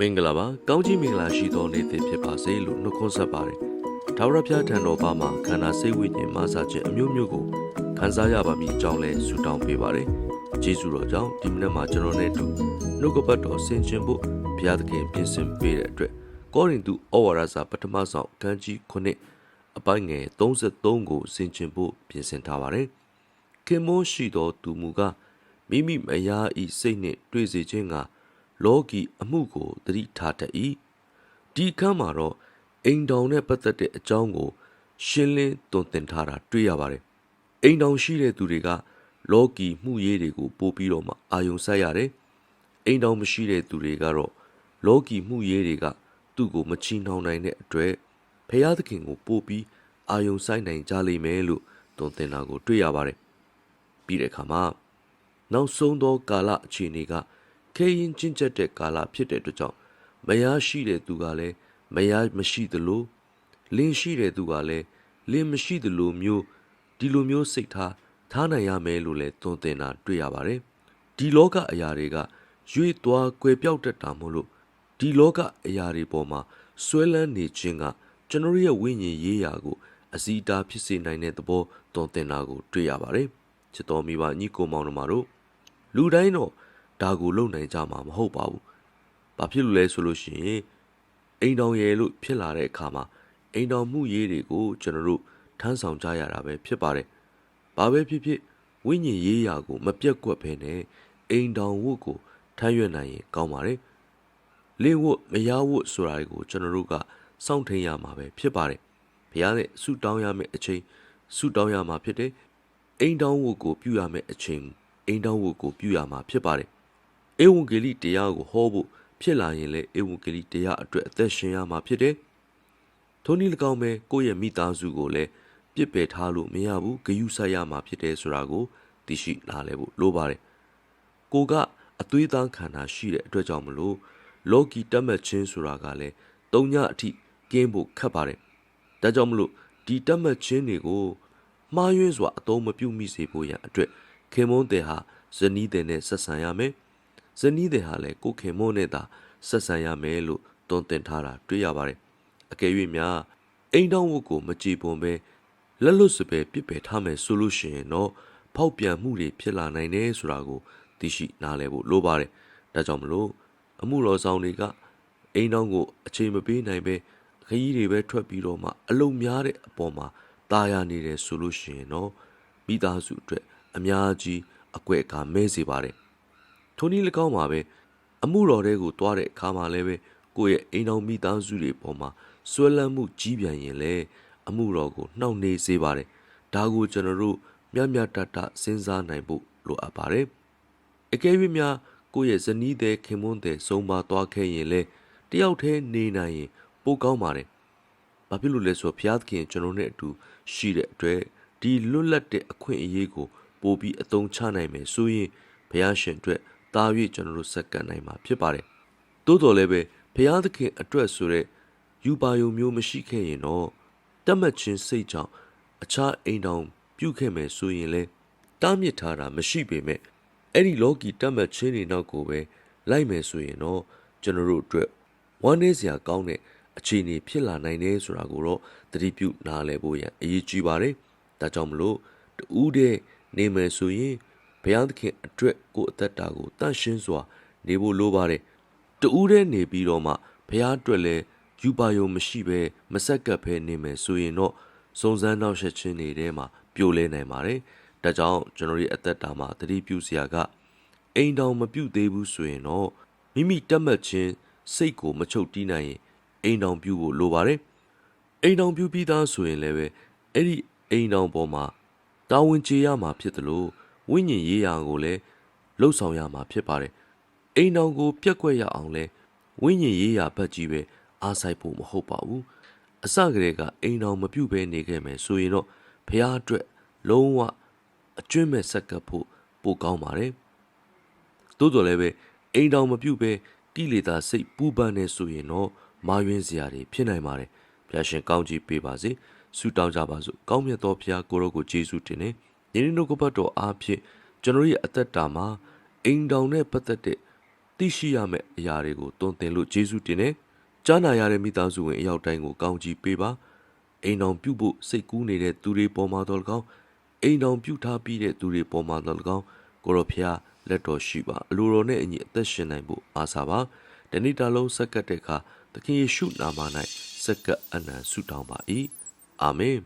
မင်္ဂလာပါကောင်းကြီးမင်္ဂလာရှိသောနေ့တစ်ဖြစ်ပါစေလို့နှုတ်ခွန်းဆက်ပါတယ်ထာဝရဘုရားထံတော်ဘာမှာခန္ဓာစိတ်ဝိညာဉ်မဆာခြင်းအမျိုးမျိုးကိုခံစားရပါမည်အကြောင်းလဲဆုတောင်းပေးပါတယ်ယေရှုတော်ကြောင့်ဒီမနေ့မှာကျွန်တော်နဲ့အတူနှုတ်ကပတ်တော်ဆင်ခြင်ဖို့ဘုရားသခင်ပြင်ဆင်ပေးတဲ့အတွက်ကောရိန္သုဩဝါဒစာပထမဆုံးအခန်းကြီး9အပိုင်းငယ်33ကိုဆင်ခြင်ဖို့ပြင်ဆင်ထားပါတယ်ခင်မိုးရှိသောသူမူကားမိမိမယားဤစိတ်နှင့်တွေ့စေခြင်းက လောကီအမှုကိုသတိထားတတ်၏ဒီအခန်းမှာတော့အိမ်တောင်နဲ့ပတ်သက်တဲ့အကြောင်းကို ရှင်းလင်းသွန်သင်ထားတာတွေ့ရပါတယ်အိမ်တောင်ရှိတဲ့သူတွေက လောကီမှုရေးတွေကိုပို့ပြီးတော့မှအာယုံဆိုင်ရတယ်အိမ်တောင်မရှိတဲ့သူတွေကတော့လောကီမှုရေးတွေကသူ့ကိုမချီနှောင်နိုင်တဲ့အတွက်ဖျားသခင်ကိုပို့ပြီးအာယုံဆိုင်နိုင်ကြလိမ့်မယ်လို့သွန်သင်တာကိုတွေ့ရပါတယ်ပြီးတဲ့အခါမှာနောက်ဆုံးသောကာလအခြေအနေက ခဲရင်ကျင့်ကြက်တဲ့ကာလဖြစ်တဲ့အတွက်ကြောင့်မယားရှိတဲ့သူကလည်းမယားမရှိသလိုလင်းရှိတဲ့သူကလည်းလင်းမရှိသလိုမျိုးဒီလိုမျိုးစိတ်ထားထားနိုင်ရမယ်လို့လည်းသွန်သင်တာတွေ့ရပါတယ်ဒီလောကအရာတွေကရွေ့သွားကွယ်ပြောက်တတ်တာမို့လို့ဒီလောကအရာတွေပေါ်မှာဆွဲလန်းနေခြင်းကကျွန်တော်ရဲ့ဝိညာဉ်ရေးရာကိုအစီအတာဖြစ်စေနိုင်တဲ့သဘောသွန်သင်တာကိုတွေ့ရပါတယ်ချစ်တော်မိဘညီကိုမောင်တို့မတို့လူတိုင်းတော့ ဒါကိုလုံနိုင်ကြမှာမဟုတ်ပါဘူး။ဘာဖြစ်လို့လဲဆိုလို့ရှိရင်အိမ်တော်ရဲ့လို့ဖြစ်လာတဲ့အခါမှာအိမ်တော်မှုရေးတွေကိုကျွန်တော်တို့ထမ်းဆောင်ကြရတာပဲဖြစ်ပါတယ်။ဘာပဲဖြစ်ဖြစ်ဝိညာဉ်ရေးရာကိုမပြတ်ကွက်ဖဲနဲ့အိမ်တော်ဝတ်ကိုထမ်းရွက်နိုင်ရင်ကောင်းပါတယ်။လင်းဝတ်မရဝတ်ဆိုတာကိုကျွန်တော်တို့ကစောင့်ထိန်ရမှာပဲဖြစ်ပါတယ်။ဘုရားနဲ့ဆုတောင်းရမယ့်အချိန်ဆုတောင်းရမှာဖြစ်တယ်။အိမ်တော်ဝတ်ကိုပြုရမယ့်အချိန်အိမ်တော်ဝတ်ကိုပြုရမှာဖြစ်ပါတယ်။ ဧဝံဂေလိတရားကိုဟောဖို့ဖြစ်လာရင်လည်းဧဝံဂေလိတရားအတွက်အသက်ရှင်ရမှာဖြစ်တယ်။ထိုနည်း၎င်းပဲကိုယ့်ရဲ့မိသားစုကိုလည်းပြစ်ပယ်ထားလို့မရဘူးဂယုဆိုင်ရမှာဖြစ်တယ်ဆိုတာကိုသိရှိနားလည်ဖို့လိုပါတယ်။ကိုကအသွေးသားခန္ဓာရှိတဲ့အတွက်ကြောင့်မလို့လောကီတတ်မှတ်ခြင်းဆိုတာကလည်းတုံညအထိကင်းဖို့ခက်ပါတယ်။ဒါကြောင့်မလို့ဒီတတ်မှတ်ခြင်းတွေကိုမှားယွင်းစွာအသုံးမပြုမိစေဖို့ရန်အတွက်ခင်မွန်းတဲ့ဟာဇနီးတဲ့နဲ့ဆက်ဆံရမယ်။ ဇနီးတဲ့ဟာလည်းကိုခင်မွန်းနဲ့သာဆက်ဆံရမယ်လို့တွန်းတင်ထားတာတွေ့ရပါတယ်။အကယ်၍များအိမ်တောင်ဝတ်ကိုမကြည်ပွန်ပဲလက်လွတ်စပယ်ပြစ်ပယ်ထားမယ်ဆိုလို့ရှိရင်တော့ဖောက်ပြန်မှုတွေဖြစ်လာနိုင်တယ်ဆိုတာကိုသိရှိနားလည်ဖို့လိုပါတယ်။ဒါကြောင့်မလို့အမှုတော်ဆောင်တွေကအိမ်တောင်ကိုအချိန်မပေးနိုင်ပဲခရီးတွေပဲထွက်ပြီးတော့မှအလုံများတဲ့အပေါ်မှာตาရနေတယ်ဆိုလို့ရှိရင်တော့မိသားစုအတွက်အများကြီးအကွက်အခါမဲစေပါတယ် ထိုနည်း၎င်းမှာပဲအမှုတော်တွေကိုတွားတဲ့အခါမှာလည်းပဲကိုယ့်ရဲ့အိမ်တော်မိသားစုတွေပေါ်မှာဆွဲလန်းမှုကြီးပြန်ရင်လည်းအမှုတော်ကိုနှောင့်နှေးစေပါတယ်ဒါကိုကျွန်တော်တို့မြတ်မြတ်တတစဉ်းစားနိုင်ဖို့လိုအပ်ပါတယ်အကယ်၍များကိုယ့်ရဲ့ဇနီးတဲ့ခင်မွန်းတဲ့ဆုံးပါသွားခဲ့ရင်လည်းတယောက်တည်းနေနိုင်ရင်ပိုကောင်းပါတယ်ဘာဖြစ်လို့လဲဆိုတော့ဘုရားသခင်ကျွန်တော်နဲ့အတူရှိတဲ့အတွက်ဒီလွတ်လပ်တဲ့အခွင့်အရေးကိုပို့ပြီးအသုံးချနိုင်မယ်ဆိုရင်ဘုရားရှင်အတွက် တာ၍ကျွန်တော်တို့စက္ကန့်နိုင်မှာဖြစ်ပါတယ်။တိုးတော်လည်းပဲဘုရားသခင်အတွက်ဆိုတဲ့ယူပါယုံမျိုးမရှိခဲ့ရင်တော့တတ်မှတ်ခြင်းစိတ်ကြောင့်အခြားအိမ်တောင်ပြုခဲ့မယ်ဆိုရင်လေတားမြစ်ထားတာမရှိပေမဲ့အဲ့ဒီလောကီတတ်မှတ်ခြင်းတွေနောက်ကိုပဲလိုက်မယ်ဆိုရင်တော့ကျွန်တော်တို့အတွက်ဝမ်းနည်းစရာကောင်းတဲ့အခြေအနေဖြစ်လာနိုင်တယ်ဆိုတာကိုတော့သတိပြုနားလည်ဖို့ရန်အရေးကြီးပါတယ်။ဒါကြောင့်မလို့တူးတဲ့နေမယ်ဆိုရင် ဘုရားသခင်အတွက်ကိုယ်အသက်တာကိုတန့်ရှင်းစွာ နေဖို့လိုပါတယ်တူးတဲ့နေပြီးတော့မှဘုရားအတွက်လည်းယူပါယုံမရှိပဲမဆက်ကပ်ပဲနေမယ်ဆိုရင်တော့စုံစမ်းနောက်ဆက်ခြင်းတွေထဲမှာပြိုလဲနိုင်ပါတယ်ဒါကြောင့်ကျွန်တော်ရဲ့အသက်တာမှာသတိပြုစရာကအိမ်တောင်မပြုတ်သေးဘူးဆိုရင်တော့မိမိတက်မှတ်ခြင်းစိတ်ကိုမချုပ်တီးနိုင်ရင်အိမ်တောင်ပြုဖို့လိုပါတယ်အိမ်တောင်ပြုပြီးသားဆိုရင်လည်းပဲအဲ့ဒီအိမ်တောင်ပေါ်မှာတာဝန်ကျေရမှာဖြစ်တယ်လို့ ဝိညာဉ်ရေးရာကိုလည်းလှုပ်ဆောင်ရမှာဖြစ်ပါတယ်။အိမ်တော်ကို ပြက်ကွက်ရအောင်လဲဝိညာဉ်ရေးရာဘက်ကြီးပဲအားဆိုင်ဖို့မဟုတ်ပါဘူး။အစကတည်းကအိမ်တော်မပြုတ်ဘဲနေခဲ့မယ်ဆိုရင်တော့ဖះအတွက်လုံးဝအကျွင့်မဲ့ဆက်ကပ်ဖို့ပိုကောင်းပါတယ်။သို့တော်လည်းပဲအိမ်တော်မပြုတ်ဘဲကိလေသာစိတ်ပူပန်နေဆိုရင်တော့မာယွင်းစရာတွေဖြစ်နိုင်ပါတယ်။ဘုရားရှင်ကောင်းကြီးပေးပါစေ။ဆုတောင်းကြပါစို့ကောင်းမြတ်သောဘုရားကိုရောကိုယေရှုတင်နေ ညီနှုတ်ကပတ်တော်အားဖြင့်ကျွန်တော်ရဲ့အသက်တာမှာအိမ်တောင်နဲ့ပတ်သက်တဲ့သိရှိရမယ့်အရာတွေကိုတွင်တင်လို့ယေရှုတင်တယ်ကြားနာရတဲ့မိသားစုဝင်အယောက်တိုင်းကိုကောင်းချီးပေးပါအိမ်တော်ပြုတ်ဖို့စိတ်ကူးနေတဲ့သူတွေပေါ်မှာတော့၎င်းအိမ်တော်ပြုတ်ထားပြီးတဲ့သူတွေပေါ်မှာတော့၎င်းကိုရောဖျားလက်တော်ရှိပါအလိုတော်နဲ့အညီအသက်ရှင်နိုင်ဖို့အားစားပါတဏိတာလုံးဆက်ကပ်တဲ့အခါသခင်ယေရှုနာမ၌စက္ကပ်အနံဆုတောင်းပါ၏အာမင်